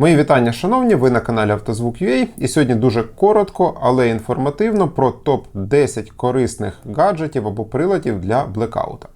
Мої вітання, шановні, ви на каналі Автозвук.ua і сьогодні дуже коротко, але інформативно про топ-10 корисних гаджетів або приладів для блекаута.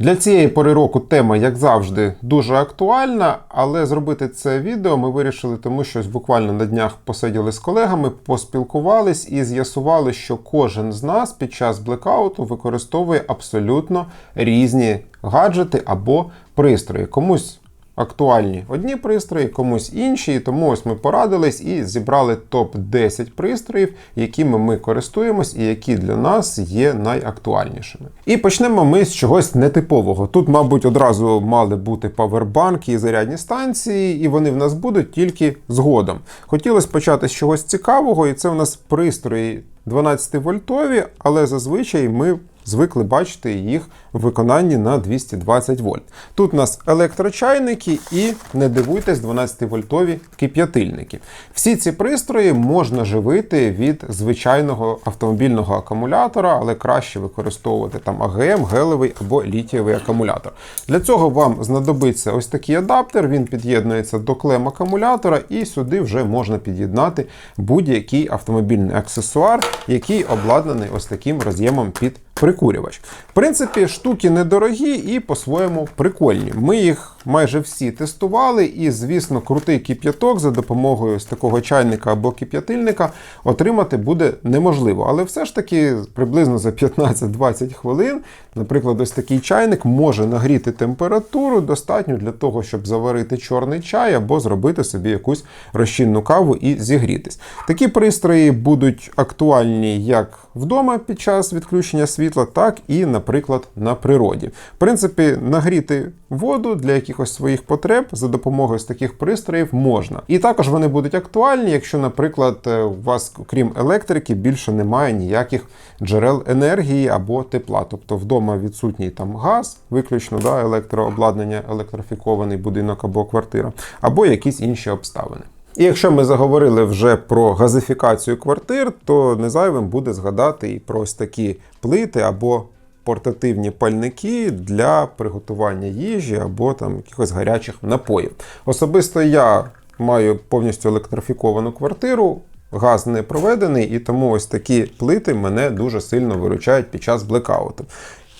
Для цієї пори року тема, як завжди, дуже актуальна, але зробити це відео ми вирішили, тому що буквально на днях посиділи з колегами, поспілкувались і з'ясували, що кожен з нас під час блекауту використовує абсолютно різні гаджети або пристрої. Комусь актуальні одні пристрої, комусь інші. Тому ось ми порадились і зібрали топ-10 пристроїв, якими ми користуємось і які для нас є найактуальнішими. І почнемо ми з чогось нетипового. Тут, мабуть, одразу мали бути павербанки і зарядні станції, і вони в нас будуть тільки згодом. Хотілося почати з чогось цікавого, і це у нас пристрої 12 вольтові, але зазвичай ми звикли бачити їх в виконанні на 220 вольт. Тут у нас електрочайники і не дивуйтесь, 12-вольтові кип'ятильники. Всі ці пристрої можна живити від звичайного автомобільного акумулятора, але краще використовувати там АГМ, гелевий або літієвий акумулятор. Для цього вам знадобиться ось такий адаптер, він під'єднується до клем акумулятора, і сюди вже можна під'єднати будь-який автомобільний аксесуар, який обладнаний ось таким роз'ємом під прикурювач. В принципі, штуки недорогі і по-своєму прикольні. Ми їх майже всі тестували, і, звісно, крутий кип'яток за допомогою ось такого чайника або кип'ятильника отримати буде неможливо. Але все ж таки приблизно за 15-20 хвилин, наприклад, ось такий чайник може нагріти температуру достатньо для того, щоб заварити чорний чай або зробити собі якусь розчинну каву і зігрітись. Такі пристрої будуть актуальні як вдома під час відключення світла, так і, наприклад, на природі. В принципі, нагріти воду для якихось своїх потреб за допомогою з таких пристроїв можна. І також вони будуть актуальні, якщо, наприклад, е, у вас, крім електрики, більше немає ніяких джерел енергії або тепла. Тобто вдома відсутній там газ, виключно да, електрообладнання, електрифікований будинок або квартира, або якісь інші обставини. І якщо ми заговорили вже про газифікацію квартир, то не зайвим буде згадати і про ось такі плити або портативні пальники для приготування їжі або там якихось гарячих напоїв. Особисто я маю повністю електрифіковану квартиру. Газ не проведений, і тому ось такі плити мене дуже сильно виручають під час блекауту.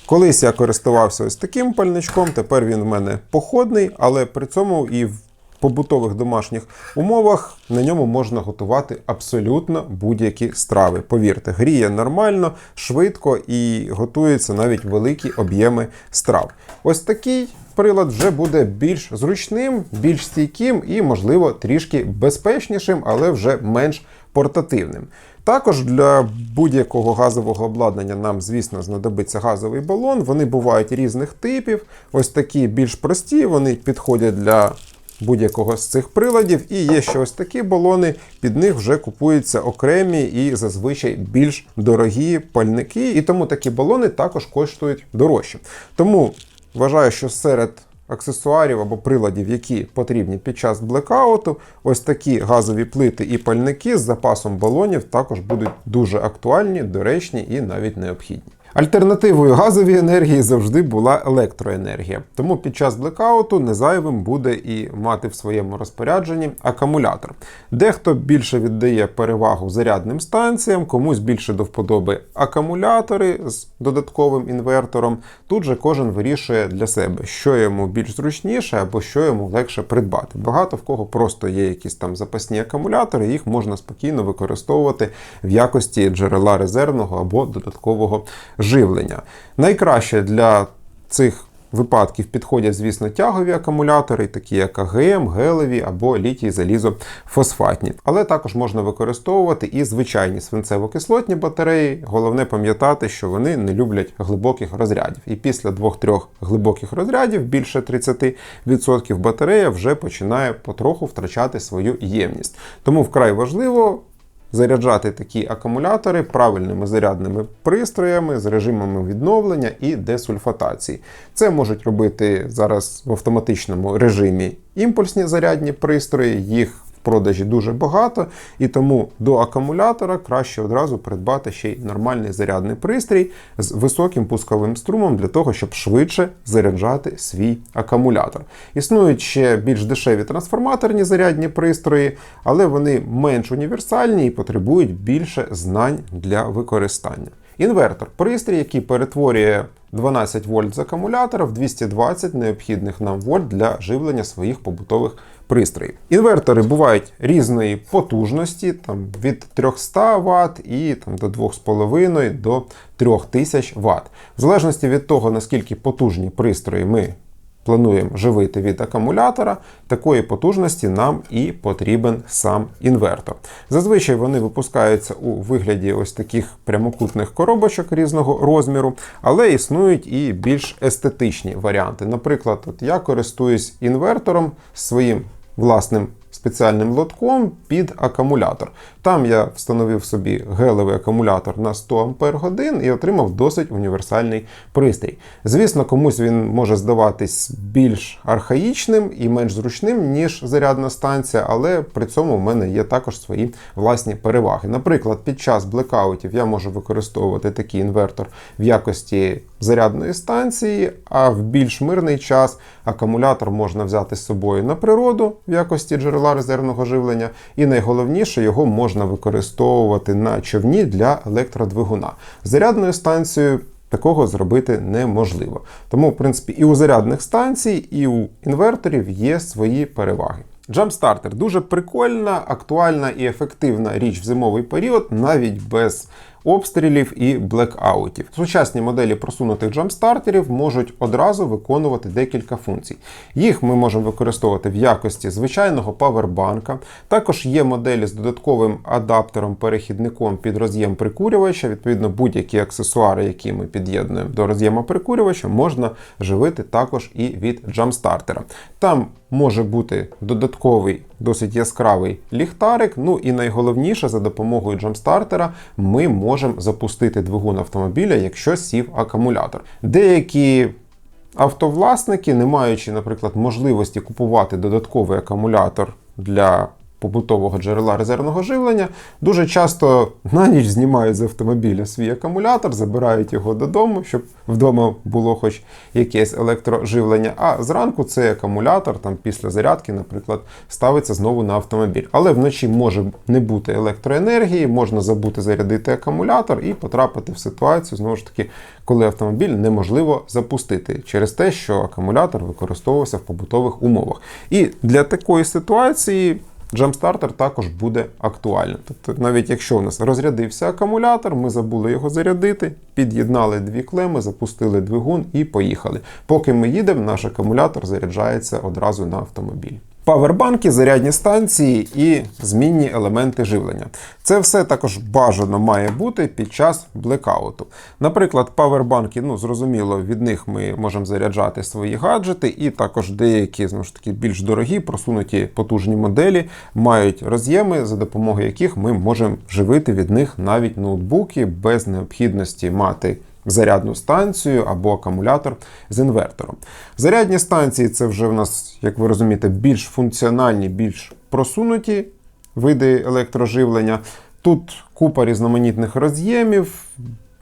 Колись я користувався ось таким пальничком, тепер він в мене походний, але при цьому і в побутових домашніх умовах на ньому можна готувати абсолютно будь-які страви. Повірте, гріє нормально, швидко і готуються навіть великі об'єми страв. Ось такий. Прилад вже буде більш зручним, більш стійким і, можливо, трішки безпечнішим, але вже менш портативним. Також для будь-якого газового обладнання нам, звісно, знадобиться газовий балон. Вони бувають різних типів. Ось такі більш прості, вони підходять для будь-якого з цих приладів. І є ще ось такі балони, під них вже купуються окремі і зазвичай більш дорогі пальники. І тому такі балони також коштують дорожче. Тому вважаю, що серед аксесуарів або приладів, які потрібні під час блекауту, ось такі газові плити і пальники з запасом балонів також будуть дуже актуальні, доречні і навіть необхідні. Альтернативою газовій енергії завжди була електроенергія, тому під час блекауту незайвим буде і мати в своєму розпорядженні акумулятор. Дехто більше віддає перевагу зарядним станціям, комусь більше до вподоби акумулятори з додатковим інвертором. Тут же кожен вирішує для себе, що йому більш зручніше або що йому легше придбати. Багато в кого просто є якісь там запасні акумулятори, їх можна спокійно використовувати в якості джерела резервного або додаткового живлення. Найкраще для цих випадків підходять, звісно, тягові акумулятори, такі як АГМ, гелеві або літій залізофосфатні. Але також можна використовувати і звичайні свинцево-кислотні батареї. Головне пам'ятати, що вони не люблять глибоких розрядів. І після 2-3 глибоких розрядів, більше 30%, батарея вже починає потроху втрачати свою ємність. Тому вкрай важливо заряджати такі акумулятори правильними зарядними пристроями з режимами відновлення і десульфатації. Це можуть робити зараз в автоматичному режимі імпульсні зарядні пристрої, їх продажі дуже багато, і тому до акумулятора краще одразу придбати ще й нормальний зарядний пристрій з високим пусковим струмом для того, щоб швидше заряджати свій акумулятор. Існують ще більш дешеві трансформаторні зарядні пристрої, але вони менш універсальні і потребують більше знань для використання. Інвертор пристрій, який перетворює 12 вольт з акумулятора в 220 необхідних нам вольт для живлення своїх побутових пристроїв. Інвертори бувають різної потужності, там від 300 Вт і там, до 2,5 до 3000 Вт. В залежності від того, наскільки потужні пристрої ми плануємо живити від акумулятора, такої потужності нам і потрібен сам інвертор. Зазвичай вони випускаються у вигляді ось таких прямокутних коробочок різного розміру, але існують і більш естетичні варіанти. Наприклад, от я користуюсь інвертором своїм власним спеціальним лотком під акумулятор. Там я встановив собі гелевий акумулятор на 100 Ах і отримав досить універсальний пристрій. Звісно, комусь він може здаватись більш архаїчним і менш зручним, ніж зарядна станція, але при цьому в мене є також свої власні переваги. Наприклад, під час блекаутів я можу використовувати такий інвертор в якості зарядної станції, а в більш мирний час акумулятор можна взяти з собою на природу в якості джерела резервного живлення, і найголовніше його можна використовувати на човні для електродвигуна. Зарядною станцією такого зробити неможливо. Тому, в принципі, і у зарядних станцій, і у інверторів є свої переваги. Jumpstarter дуже прикольна, актуальна і ефективна річ в зимовий період, навіть без обстрілів і блекаутів. Сучасні моделі просунутих джампстартерів можуть одразу виконувати декілька функцій. Їх ми можемо використовувати в якості звичайного павербанка. Також є моделі з додатковим адаптером-перехідником під роз'єм прикурювача. Відповідно, будь-які аксесуари, які ми під'єднуємо до роз'єму прикурювача, можна живити також і від джампстартера. Там може бути додатковий досить яскравий ліхтарик. Ну і найголовніше, за допомогою джамстартера ми можемо запустити двигун автомобіля, якщо сів акумулятор. Деякі автовласники, не маючи, наприклад, можливості купувати додатковий акумулятор для побутового джерела резервного живлення, дуже часто на ніч знімають з автомобіля свій акумулятор, забирають його додому, щоб вдома було хоч якесь електроживлення. А зранку цей акумулятор, там після зарядки, наприклад, ставиться знову на автомобіль. Але вночі може не бути електроенергії, можна забути зарядити акумулятор і потрапити в ситуацію, знову ж таки, коли автомобіль неможливо запустити через те, що акумулятор використовувався в побутових умовах. І для такої ситуації. Jumpstarter також буде актуальним. Тобто, навіть якщо у нас розрядився акумулятор, ми забули його зарядити, під'єднали дві клеми, запустили двигун і поїхали. Поки ми їдемо, наш акумулятор заряджається одразу на автомобіль. Павербанки, зарядні станції і змінні елементи живлення. Це все також бажано має бути під час блекауту. Наприклад, павербанки, ну зрозуміло, від них ми можемо заряджати свої гаджети, і також деякі знову ж таки більш дорогі, просунуті потужні моделі мають роз'єми, за допомогою яких ми можемо живити від них навіть ноутбуки без необхідності мати зарядну станцію або акумулятор з інвертором. Зарядні станції це вже в нас, як ви розумієте, більш функціональні, більш просунуті види електроживлення. Тут купа різноманітних роз'ємів.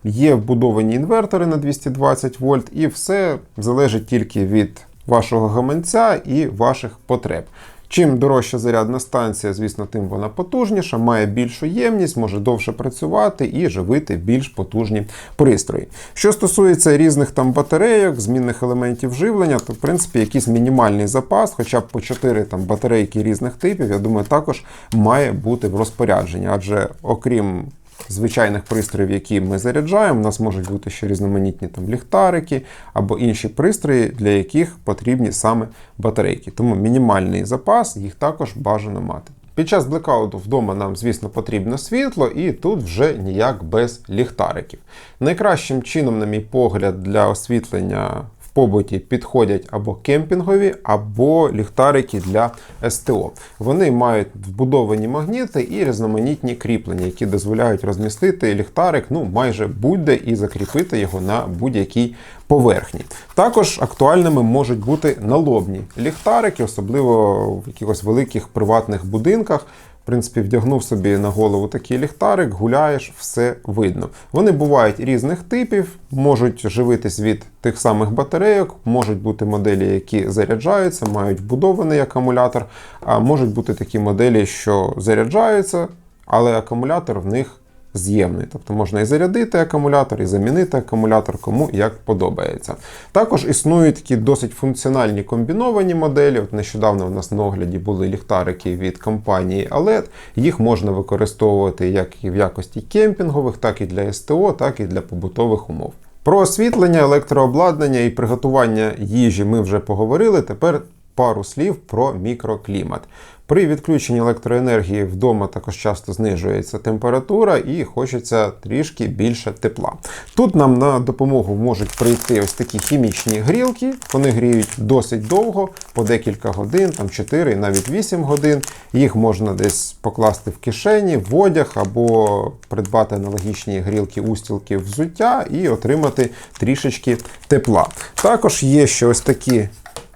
Є вбудовані інвертори на 220 вольт, і все залежить тільки від вашого гаманця і ваших потреб. Чим дорожча зарядна станція, звісно, тим вона потужніша, має більшу ємність, може довше працювати і живити більш потужні пристрої. Що стосується різних там батарейок, змінних елементів живлення, то в принципі якийсь мінімальний запас, хоча б по 4 там батарейки різних типів, я думаю, також має бути в розпорядженні, адже окрім звичайних пристроїв, які ми заряджаємо, у нас можуть бути ще різноманітні там ліхтарики або інші пристрої, для яких потрібні саме батарейки. Тому мінімальний запас їх також бажано мати. Під час блекауту вдома нам, звісно, потрібно світло, і тут вже ніяк без ліхтариків. Найкращим чином, на мій погляд, для освітлення побуті підходять або кемпінгові, або ліхтарики для СТО. Вони мають вбудовані магніти і різноманітні кріплення, які дозволяють розмістити ліхтарик ну майже будь-де і закріпити його на будь-якій поверхні. Також актуальними можуть бути налобні ліхтарики, особливо в якихось великих приватних будинках. Принципі, вдягнув собі на голову такий ліхтарик, гуляєш, все видно. Вони бувають різних типів, можуть живитись від тих самих батарейок, можуть бути моделі, які заряджаються, мають вбудований акумулятор, а можуть бути такі моделі, що заряджаються, але акумулятор в них з'ємний. Тобто можна і зарядити акумулятор, і замінити акумулятор, кому як подобається. Також існують такі досить функціональні комбіновані моделі. От Нещодавно у нас на огляді були ліхтарики від компанії OLED. Їх можна використовувати як і в якості кемпінгових, так і для СТО, так і для побутових умов. Про освітлення, електрообладнання і приготування їжі ми вже поговорили. Тепер пару слів про мікроклімат. При відключенні електроенергії вдома також часто знижується температура і хочеться трішки більше тепла. Тут нам на допомогу можуть прийти ось такі хімічні грілки. Вони гріють досить довго, по декілька годин, там 4 навіть 8 годин. Їх можна десь покласти в кишені, в одяг або придбати аналогічні грілки, устілки взуття і отримати трішечки тепла. Також є ще ось такі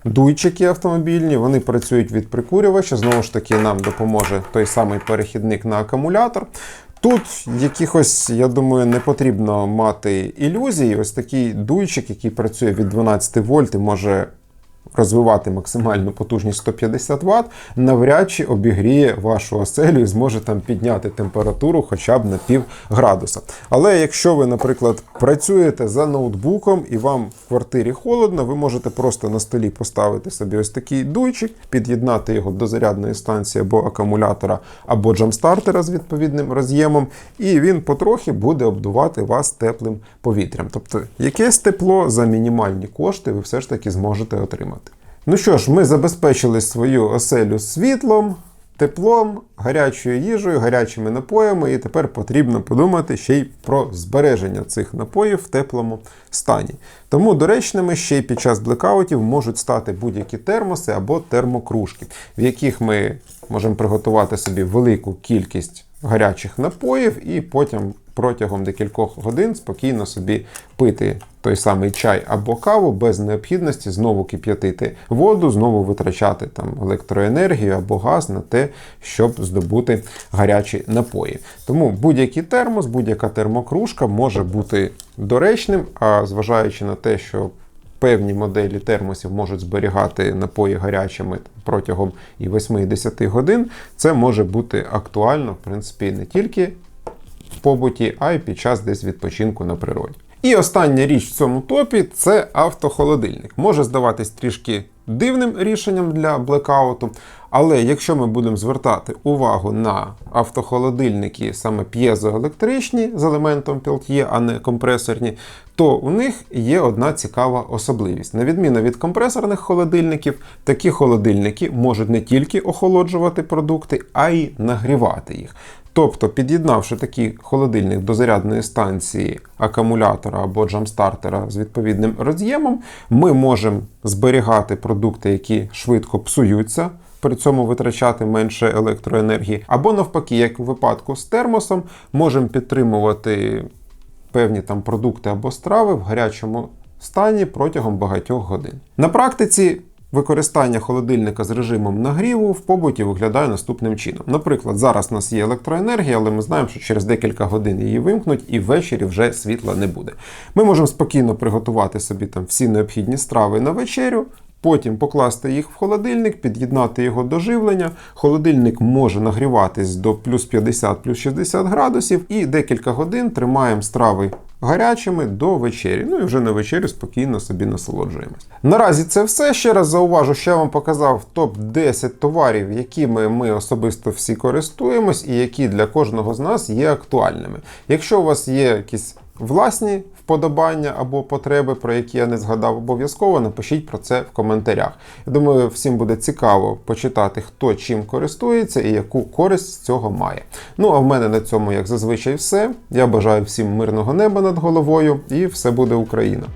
дуйчики автомобільні, вони працюють від прикурювача. Знову ж таки, нам допоможе той самий перехідник на акумулятор. Тут якихось, я думаю, не потрібно мати ілюзій. Ось такий дуйчик, який працює від 12 вольт і може розвивати максимальну потужність 150 Вт, навряд чи обігріє вашу оселю і зможе там підняти температуру хоча б на пів градуса. Але якщо ви, наприклад, працюєте за ноутбуком і вам в квартирі холодно, ви можете просто на столі поставити собі ось такий дуйчик, під'єднати його до зарядної станції або акумулятора, або джамстартера з відповідним роз'ємом, і він потрохи буде обдувати вас теплим повітрям. Тобто якесь тепло за мінімальні кошти ви все ж таки зможете отримати. Ну що ж, ми забезпечили свою оселю світлом, теплом, гарячою їжею, гарячими напоями, і тепер потрібно подумати ще й про збереження цих напоїв в теплому стані. Тому доречними ще й під час блекаутів можуть стати будь-які термоси або термокружки, в яких ми можемо приготувати собі велику кількість гарячих напоїв і потім протягом декількох годин спокійно собі пити той самий чай або каву без необхідності знову кип'ятити воду, знову витрачати там електроенергію або газ на те, щоб здобути гарячі напої. Тому будь-який термос, будь-яка термокружка може бути доречним, а зважаючи на те, що Певні моделі термосів можуть зберігати напої гарячими протягом і 8-10 годин. Це може бути актуально, в принципі, не тільки побуті, а й під час десь відпочинку на природі. І остання річ в цьому топі це автохолодильник. Може здаватись трішки дивним рішенням для блекауту, але якщо ми будемо звертати увагу на автохолодильники саме п'єзоелектричні з елементом Peltier, а не компресорні, то у них є одна цікава особливість. На відміну від компресорних холодильників, такі холодильники можуть не тільки охолоджувати продукти, а й нагрівати їх. Тобто, під'єднавши такий холодильник до зарядної станції акумулятора або джамстартера з відповідним роз'ємом, ми можемо зберігати продукти, які швидко псуються. При цьому витрачати менше електроенергії, або навпаки, як у випадку з термосом, можемо підтримувати певні там продукти або страви в гарячому стані протягом багатьох годин. На практиці Використання холодильника з режимом нагріву в побуті виглядає наступним чином. Наприклад, зараз у нас є електроенергія, але ми знаємо, що через декілька годин її вимкнуть і ввечері вже світла не буде. Ми можемо спокійно приготувати собі там всі необхідні страви на вечерю. Потім покласти їх в холодильник, під'єднати його до живлення. Холодильник може нагріватись до плюс 50 плюс 60 градусів, і декілька годин тримаємо страви гарячими до вечері. Ну і вже на вечерю спокійно собі насолоджуємось. Наразі це все. Ще раз зауважу, що я вам показав топ-10 товарів, якими ми особисто всі користуємось, і які для кожного з нас є актуальними. Якщо у вас є якісь власні вподобання або потреби, про які я не згадав, обов'язково напишіть про це в коментарях. Я думаю, всім буде цікаво почитати, хто чим користується і яку користь з цього має. Ну а в мене на цьому, як зазвичай, все. Я бажаю всім мирного неба над головою, і все буде Україна!